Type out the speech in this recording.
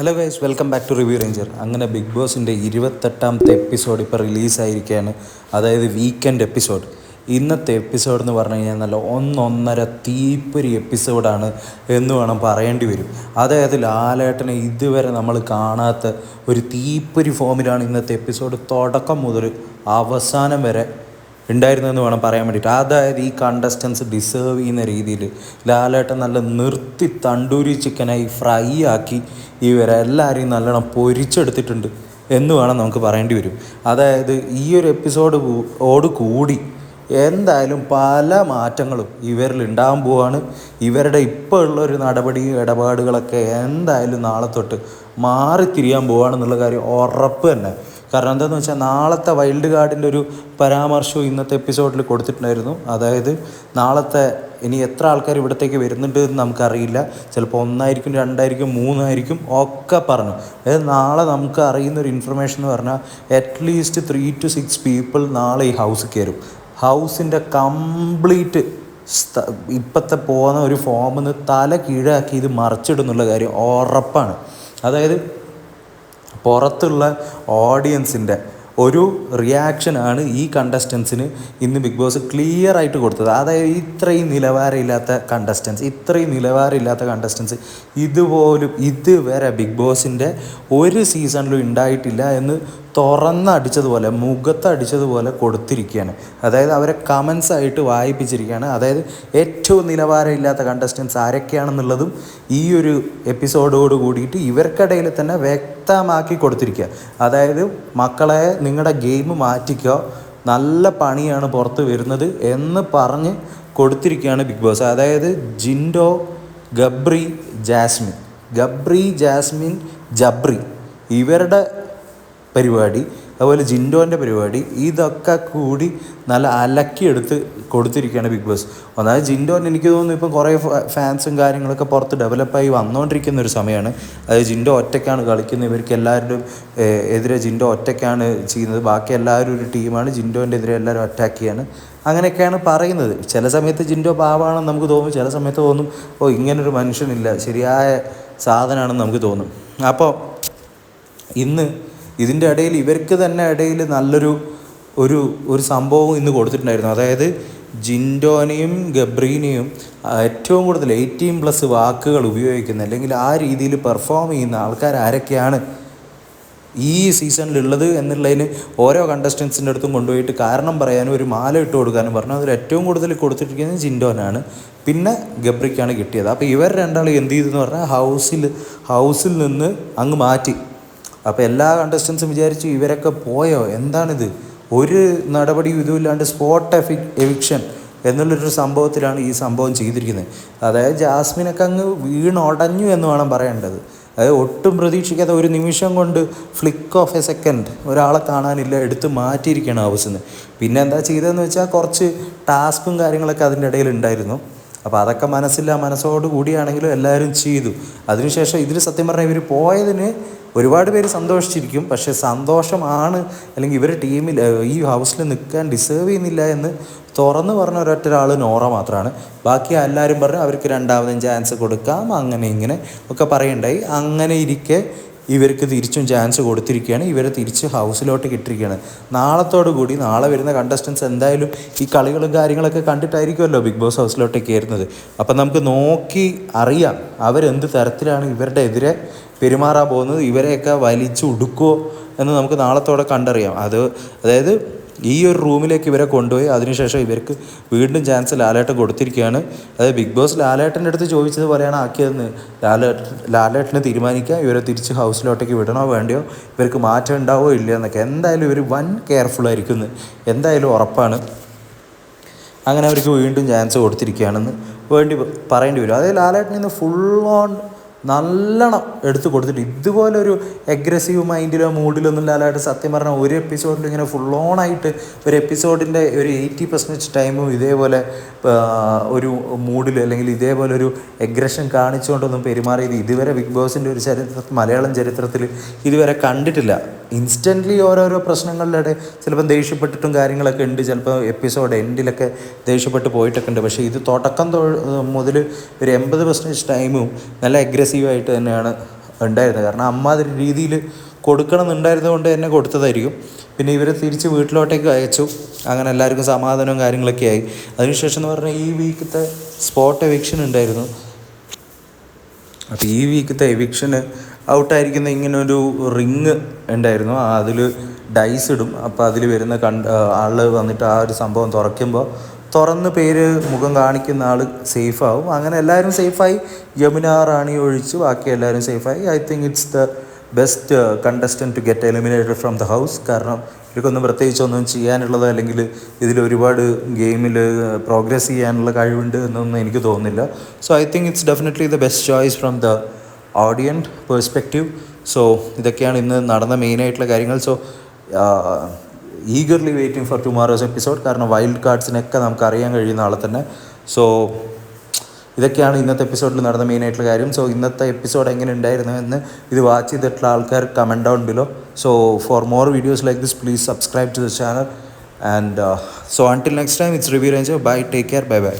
Hello guys welcome back to review ranger അങ്ങനെ big ബോസിന്റെ ഇരുപത്തെട്ടാമത്തെ എപ്പിസോഡ് ഇപ്പോൾ റിലീസായിരിക്കുകയാണ് അതായത് വീക്കെൻഡ് എപ്പിസോഡ് ഇന്നത്തെ എപ്പിസോഡ് എന്ന് പറഞ്ഞു കഴിഞ്ഞാൽ നല്ല ഒന്നൊന്നര തീപ്പൊരി എപ്പിസോഡാണ് എന്ന് വേണം പറയേണ്ടി വരും. അതായത് ലാലേട്ടനെ ഇതുവരെ നമ്മൾ കാണാത്ത ഒരു തീപ്പൊരി ഫോമിലാണ് ഇന്നത്തെ എപ്പിസോഡ് തുടക്കം മുതൽ അവസാനം വരെ ഉണ്ടായിരുന്നെന്ന് വേണം പറയാൻ വേണ്ടിയിട്ട്. അതായത് ഈ കണ്ടസ്റ്റൻസ് ഡിസേർവ് ചെയ്യുന്ന രീതിയിൽ ലാലേട്ടൻ നല്ല നിർത്തി തണ്ടൂരി ചിക്കനായി ഫ്രൈ ആക്കി ഇവരെ എല്ലാവരെയും നല്ലോണം പൊരിച്ചെടുത്തിട്ടുണ്ട് എന്ന് വേണം നമുക്ക് പറയേണ്ടി വരും. അതായത് ഈ ഒരു എപ്പിസോഡ് ഓട് കൂടി എന്തായാലും പല മാറ്റങ്ങളും ഇവരിൽ ഉണ്ടാകാൻ പോവാണ്. ഇവരുടെ ഇപ്പോൾ ഉള്ള ഒരു നടപടിയും ഇടപാടുകളൊക്കെ എന്തായാലും നാളെ തൊട്ട് മാറിത്തിരിയാൻ പോവാണെന്നുള്ള കാര്യം ഉറപ്പ് തന്നെ. കാരണം എന്താണെന്ന് വെച്ചാൽ നാളത്തെ വൈൽഡ് കാർഡിന്റെ ഒരു പരാമർശവും ഇന്നത്തെ എപ്പിസോഡിൽ കൊടുത്തിട്ടുണ്ടായിരുന്നു. അതായത് നാളത്തെ ഇനി എത്ര ആൾക്കാർ ഇവിടത്തേക്ക് വരുന്നുണ്ട് എന്ന് നമുക്കറിയില്ല. ചിലപ്പോൾ ഒന്നായിരിക്കും രണ്ടായിരിക്കും മൂന്നായിരിക്കും ഒക്കെ പറഞ്ഞു. അതായത് നാളെ നമുക്ക് അറിയുന്ന ഒരു ഇൻഫർമേഷൻ എന്ന് പറഞ്ഞാൽ at least three two six people നാളെ ഈ ഹൗസ് കയറും. ഹൗസിന്റെ കംപ്ലീറ്റ് ഇപ്പോഴത്തെ പോകുന്ന ഒരു ഫോമിൽ നിന്ന് തല കീഴാക്കി ഇത് മറിച്ചിടുന്നുള്ള കാര്യം ഉറപ്പാണ്. അതായത് പുറത്തുള്ള ഓഡിയൻസിന്റെ ഒരു റിയാക്ഷനാണ് ഈ കണ്ടസ്റ്റൻസിന് ഇന്ന് ബിഗ് ബോസ് ക്ലിയർ ആയിട്ട് കൊടുത്തത്. അതായത് ഇത്രയും നിലവാരമില്ലാത്ത കണ്ടസ്റ്റൻസ് ഇത്രയും നിലവാരമില്ലാത്ത കണ്ടസ്റ്റൻസ് ഇതുപോലും ഇതുവരെ ബിഗ് ബോസിന്റെ ഒരു സീസണിലും ഉണ്ടായിട്ടില്ല എന്ന് തുറന്നടിച്ചതുപോലെ മുഖത്തടിച്ചതുപോലെ കൊടുത്തിരിക്കുകയാണ്. അതായത് അവരെ കമൻസ് ആയിട്ട് വായിപ്പിച്ചിരിക്കുകയാണ്. അതായത് ഏറ്റവും നിലവാരമില്ലാത്ത കണ്ടസ്റ്റൻസ് ആരൊക്കെയാണെന്നുള്ളതും ഈ ഒരു എപ്പിസോഡോട് കൂടിയിട്ട് ഇവർക്കിടയിൽ തന്നെ വ്യക്തമാക്കി കൊടുത്തിരിക്കുക. അതായത് മക്കളെ നിങ്ങളുടെ ഗെയിം മാറ്റിക്കോ. നല്ല പണിയാണ് പുറത്ത് വരുന്നത് എന്ന് പറഞ്ഞ് കൊടുത്തിരിക്കുകയാണ് ബിഗ് ബോസ് അതായത് ജിൻഡോ ഗബ്രി ജാസ്മിൻ. ഗബ്രി ജാസ്മിൻ ജബ്രി. ഇവരുടെ പരിപാടി അതുപോലെ ജിൻഡോന്റെ പരിപാടി ഇതൊക്കെ കൂടി നല്ല അലക്കിയെടുത്ത് കൊടുത്തിരിക്കുകയാണ് ബിഗ് ബോസ്. ഒന്നാമത് ജിൻഡോൻ എനിക്ക് തോന്നുന്നു ഇപ്പം കുറേ ഫാൻസും കാര്യങ്ങളൊക്കെ പുറത്ത് ഡെവലപ്പായി വന്നുകൊണ്ടിരിക്കുന്ന ഒരു സമയമാണ്. അതായത് ജിൻഡോ ഒറ്റയ്ക്കാണ് കളിക്കുന്നത് ഇവർക്ക് എല്ലാവരുടെയും എതിരെ ജിൻഡോ ഒറ്റയ്ക്കാണ് ചെയ്യുന്നത്. ബാക്കി എല്ലാവരും ഒരു ടീമാണ് ജിൻഡോന്റെ എതിരെ എല്ലാവരും അറ്റാക്ക് ചെയ്യാണ്. അങ്ങനെയൊക്കെയാണ് പറയുന്നത്. ചില സമയത്ത് ജിൻഡോ പാവാണെന്ന് നമുക്ക് തോന്നും ചില സമയത്ത് തോന്നും ഓ ഇങ്ങനൊരു മനുഷ്യനില്ല ശരിയായ സാധനമാണെന്ന് നമുക്ക് തോന്നും. അപ്പോൾ ഇന്ന് ഇതിന്റെ ഇടയിൽ ഇവർക്ക് തന്നെ ഇടയിൽ നല്ലൊരു ഒരു ഒരു സംഭവം ഇന്ന് കൊടുത്തിട്ടുണ്ടായിരുന്നു. അതായത് ജിൻഡോനെയും ഗബ്രീനെയും ഏറ്റവും കൂടുതൽ എയ്റ്റീൻ പ്ലസ് വാക്കുകൾ ഉപയോഗിക്കുന്ന അല്ലെങ്കിൽ ആ രീതിയിൽ പെർഫോം ചെയ്യുന്ന ആൾക്കാർ ആരൊക്കെയാണ് ഈ സീസണിലുള്ളത് എന്നുള്ളതിന് ഓരോ കണ്ടസ്റ്റൻസിന്റെ അടുത്തും കൊണ്ടുപോയിട്ട് കാരണം പറയാനും ഒരു മാല ഇട്ട് കൊടുക്കാനും പറഞ്ഞു. അതിൽ ഏറ്റവും കൂടുതൽ കൊടുത്തിരിക്കുന്നത് ജിൻഡോനാണ്. പിന്നെ ഗബ്രിക്കാണ് കിട്ടിയത്. അപ്പോൾ ഇവർ രണ്ടാളും എന്ത് ചെയ്തെന്ന് പറഞ്ഞാൽ ഹൗസിൽ ഹൗസിൽ നിന്ന് അങ്ങ് മാറ്റി. അപ്പോൾ എല്ലാ കണ്ടസ്റ്റൻസും വിചാരിച്ചു ഇവരൊക്കെ പോയോ? എന്താണിത്? ഒരു നടപടിയും ഇതുമില്ലാണ്ട് സ്പോട്ട് എഫി എവിക്ഷൻ എന്നുള്ളൊരു സംഭവത്തിലാണ് ഈ സംഭവം ചെയ്തിരിക്കുന്നത്. അതായത് ജാസ്മിനൊക്കെ അങ്ങ് വീണൊടഞ്ഞു എന്ന് വേണം പറയേണ്ടത്. അതായത് ഒട്ടും പ്രതീക്ഷിക്കാത്ത ഒരു നിമിഷം കൊണ്ട് ഫ്ലിക്ക് ഓഫ് എ സെക്കൻഡ് ഒരാളെ കാണാനില്ല എടുത്ത് മാറ്റിയിരിക്കുകയാണ് ഹൗസിൽ പിന്നെ എന്താ ചെയ്തതെന്ന് വെച്ചാൽ കുറച്ച് ടാസ്കും കാര്യങ്ങളൊക്കെ അതിന്റെ ഇടയിൽ ഉണ്ടായിരുന്നു. അപ്പോൾ അതൊക്കെ മനസ്സില്ല മനസ്സോട് കൂടിയാണെങ്കിലും എല്ലാവരും ചെയ്തു. അതിനുശേഷം ഇതിൽ സത്യം പറഞ്ഞാൽ ഇവർ പോയതിന് ഒരുപാട് പേര് സന്തോഷിച്ചിരിക്കും. പക്ഷേ സന്തോഷമാണ് അല്ലെങ്കിൽ ഇവർ ടീമിൽ ഈ ഹൗസിൽ നിൽക്കാൻ ഡിസേർവ് ചെയ്യുന്നില്ല എന്ന് തുറന്ന് പറഞ്ഞ ഒരൊറ്റ ഒരാൾ നോറ മാത്രമാണ് ബാക്കി എല്ലാവരും പറഞ്ഞു അവർക്ക് രണ്ടാമതും ചാൻസ് കൊടുക്കാം അങ്ങനെ ഇങ്ങനെ ഒക്കെ പറയണ്ടായി. അങ്ങനെ ഇരിക്കെ ഇവർക്ക് തിരിച്ചും ചാൻസ് കൊടുത്തിരിക്കുകയാണ്. ഇവരെ തിരിച്ച് ഹൗസിലോട്ട് കിട്ടിയിരിക്കുകയാണ്. നാളത്തോടു കൂടി നാളെ വരുന്ന കണ്ടസ്റ്റൻസ് എന്തായാലും ഈ കളികളും കാര്യങ്ങളൊക്കെ കണ്ടിട്ടായിരിക്കുമല്ലോ ബിഗ് ബോസ് ഹൗസിലോട്ട് കയറുന്നത്. അപ്പം നമുക്ക് നോക്കി അറിയാം അവരെന്ത് തരത്തിലാണ് ഇവരുടെ എതിരെ പെരുമാറാൻ പോകുന്നത്. ഇവരെയൊക്കെ വലിച്ചു ഉടുക്കുമോ എന്ന് നമുക്ക് നാളത്തോടെ കണ്ടറിയാം. അത് അതായത് ഈ ഒരു റൂമിലേക്ക് ഇവരെ കൊണ്ടുപോയി. അതിനുശേഷം ഇവർക്ക് വീണ്ടും ചാൻസ് ലാലേട്ടൻ കൊടുത്തിരിക്കുകയാണ്. അതായത് ബിഗ് ബോസ് ലാലേട്ടന്റെ അടുത്ത് ചോദിച്ചത് പോലെയാണ് ആക്കിയതെന്ന്. ലാലേട്ടൻ ലാലേട്ടനെ തീരുമാനിക്കുക ഇവരെ തിരിച്ച് ഹൗസിലോട്ടേക്ക് വിടണോ വേണ്ടയോ? ഇവർക്ക് മാറ്റം ഉണ്ടാവോ ഇല്ല എന്നൊക്കെ. എന്തായാലും ഇവർ വൻ കെയർഫുൾ ആയിരിക്കുന്നു. എന്തായാലും ഉറപ്പാണ്. അങ്ങനെ അവർക്ക് വീണ്ടും ചാൻസ് കൊടുത്തിരിക്കുകയാണെന്ന് വേണ്ടി പറയേണ്ടി വരും. അതായത് ലാലേട്ടൻ ഇന്ന് ഫുൾ ഓൺ നല്ലോണം എടുത്തു കൊടുത്തിട്ട് ഇതുപോലെ ഒരു അഗ്രസീവ് മൈൻഡിലോ മൂഡിലോ ഒന്നും ലാലായിട്ട് സത്യം പറഞ്ഞാൽ ഒരു എപ്പിസോഡിൽ ഇങ്ങനെ ഫുൾ ഓൺ ആയിട്ട് ഒരു എപ്പിസോഡിന്റെ ഒരു എയ്റ്റി പെർസെന്റേജ് ടൈമും ഇതേപോലെ ഒരു മൂഡിൽ അല്ലെങ്കിൽ ഇതേപോലെ ഒരു എഗ്രഷൻ കാണിച്ചുകൊണ്ടൊന്നും പെരുമാറിയത് ഇതുവരെ ബിഗ് ബോസിന്റെ ഒരു ചരിത്ര മലയാളം ചരിത്രത്തിൽ ഇതുവരെ കണ്ടിട്ടില്ല. ഇൻസ്റ്റന്റ്ലി ഓരോരോ പ്രശ്നങ്ങളിലൂടെ ചിലപ്പം ദേഷ്യപ്പെട്ടിട്ടും കാര്യങ്ങളൊക്കെ ഉണ്ട്. ചിലപ്പോൾ എപ്പിസോഡ് എൻഡിലൊക്കെ ദേഷ്യപ്പെട്ട് പോയിട്ടൊക്കെ ഉണ്ട്. പക്ഷേ ഇത് തുടക്കം മുതൽ ഒരു എൺപത് പെർസെന്റേജ് ടൈമും നല്ല അഗ്രസീവായിട്ട് തന്നെയാണ് ഉണ്ടായിരുന്നത്. കാരണം അമ്മാതിരി രീതിയിൽ കൊടുക്കണം എന്നുണ്ടായിരുന്നതുകൊണ്ട് തന്നെ കൊടുത്തതായിരിക്കും. പിന്നെ ഇവരെ തിരിച്ച് വീട്ടിലോട്ടേക്ക് അയച്ചു. അങ്ങനെ എല്ലാവർക്കും സമാധാനവും കാര്യങ്ങളൊക്കെ ആയി. അതിനുശേഷം എന്ന് പറഞ്ഞാൽ ഈ വീക്കത്തെ സ്പോട്ട് എവിക്ഷൻ ഉണ്ടായിരുന്നു. അപ്പോൾ ഈ വീക്കത്തെ എവിക്ഷന് ഔട്ടായിരിക്കുന്ന ഇങ്ങനൊരു റിങ് ഉണ്ടായിരുന്നു. അതിൽ ഡൈസ് ഇടും. അപ്പോൾ അതിൽ വരുന്ന കണ്ട് ആൾ വന്നിട്ട് ആ ഒരു സംഭവം തുറക്കുമ്പോൾ തുറന്ന് പേര് മുഖം കാണിക്കുന്ന ആൾ സേഫ് ആവും. അങ്ങനെ എല്ലാവരും സേഫായി യമുന റാണി ഒഴിച്ച് ബാക്കി എല്ലാവരും സേഫായി I think it's the best contestant to get eliminated from the house കാരണം ഇവർക്കൊന്നും പ്രത്യേകിച്ച് ഒന്നും ചെയ്യാനുള്ളത് അല്ലെങ്കിൽ ഇതിൽ ഒരുപാട് ഗെയിമിൽ പ്രോഗ്രസ് ചെയ്യാനുള്ള കഴിവുണ്ട് എന്നൊന്നും എനിക്ക് തോന്നുന്നില്ല. So I think it's definitely the best choice from the audience perspective so ഇതൊക്കെയാണ് ഇന്ന് നടന്ന മെയിനായിട്ടുള്ള കാര്യങ്ങൾ. So eagerly waiting for tomorrow's episode കാരണം വൈൽഡ് കാർഡ്സിനൊക്കെ നമുക്ക് അറിയാൻ കഴിയുന്ന ആളെ തന്നെ. സോ ഇതൊക്കെയാണ് ഇന്നത്തെ എപ്പിസോഡിൽ നടന്ന മെയിനായിട്ടുള്ള കാര്യം. സോ ഇന്നത്തെ എപ്പിസോഡ് എങ്ങനെ ഉണ്ടായിരുന്നു എന്ന് ഇത് വാച്ച് ചെയ്തിട്ടുള്ള ആൾക്കാർ comment down below so for more videos like this please subscribe to the channel and so until next time it's review range bye take care bye bye